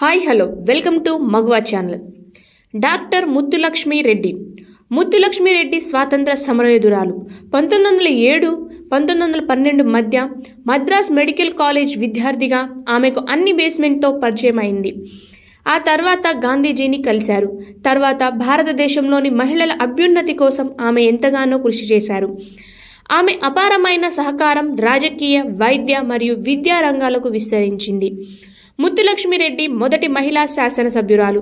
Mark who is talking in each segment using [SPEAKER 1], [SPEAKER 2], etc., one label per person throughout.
[SPEAKER 1] Hi hello. Welcome to Maguva channel. Doctor Muthulakshmi Reddy. Muthulakshmi Reddy స్వాతంత్ర సమరయోధురాలు. పంతొమ్మిది వందల ఏడు పంతొమ్మిది వందల పన్నెండు మధ్య మద్రాస్ మెడికల్ కాలేజ్ విద్యార్థిగా ఆమెకు అన్ని బేస్మెంట్తో పరిచయం అయింది. ఆ తర్వాత గాంధీజీని కలిశారు. తర్వాత భారతదేశంలోని మహిళల అభ్యున్నతి కోసం ఆమె ఎంతగానో కృషి చేశారు. ఆమె అపారమైన సహకారం రాజకీయ వైద్య మరియు విద్యా రంగాలకు విస్తరించింది. ముత్తులక్ష్మిరెడ్డి మొదటి మహిళా శాసనసభ్యురాలు.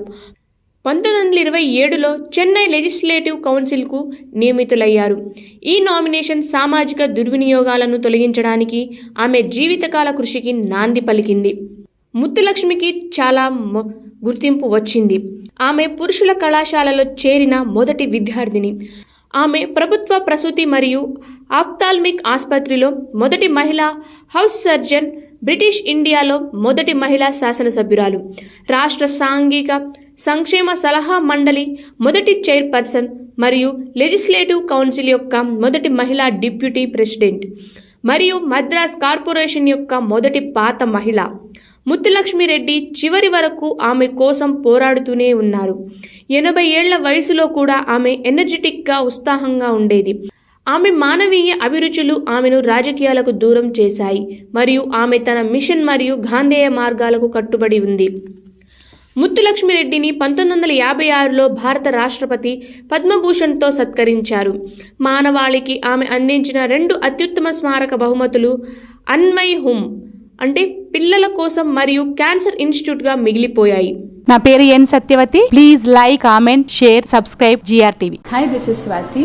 [SPEAKER 1] పంతొమ్మిది వందల ఇరవై ఏడులో చెన్నై లెజిస్లేటివ్ కౌన్సిల్కు నియమితులయ్యారు. ఈ నామినేషన్ సామాజిక దుర్వినియోగాలను తొలగించడానికి ఆమె జీవితకాల కృషికి నాంది పలికింది. ముత్తులక్ష్మికి చాలా గుర్తింపు వచ్చింది. ఆమె పురుషుల కళాశాలలో చేరిన మొదటి విద్యార్థిని. ఆమె ప్రభుత్వ ప్రసూతి మరియు ఆప్తాల్మిక్ ఆసుపత్రిలో మొదటి మహిళా హౌస్ సర్జన్ బ్రిటిష్ ఇండియాలో మొదటి మహిళా శాసనసభ్యురాలు. రాష్ట్ర సాంఘిక సంక్షేమ సలహా మండలి మొదటి చైర్పర్సన్ మరియు లెజిస్లేటివ్ కౌన్సిల్ యొక్క మొదటి మహిళా డిప్యూటీ ప్రెసిడెంట్. మరియు మద్రాస్ కార్పొరేషన్ యొక్క మొదటి పాత మహిళ. ముత్తులక్ష్మిరెడ్డి చివరి వరకు ఆమె కోసం పోరాడుతూనే ఉన్నారు. ఎనభై ఏళ్ళ వయసులో కూడా ఆమె ఎనర్జెటిక్గా ఉత్సాహంగా ఉండేది. ఆమె మానవీయ అభిరుచులు ఆమెను రాజకీయాలకు దూరం చేశాయి మరియు ఆమె తన మిషన్ మరియు గాంధేయ మార్గాలకు కట్టుబడి ఉంది. ముత్తులక్ష్మిరెడ్డిని పంతొమ్మిది వందల యాభై ఆరులో భారత రాష్ట్రపతి పద్మభూషణ్తో సత్కరించారు. మానవాళికి ఆమె అందించిన రెండు అత్యుత్తమ స్మారక బహుమతులు అన్వయ్ హుమ్ అంటే పిల్లల కోసం మరియు క్యాన్సర్ ఇన్స్టిట్యూట్గా మిగిలిపోయాయి.
[SPEAKER 2] నా పేరు N Satyavathi. Please like comment share subscribe GR TV
[SPEAKER 3] hi this is Swathi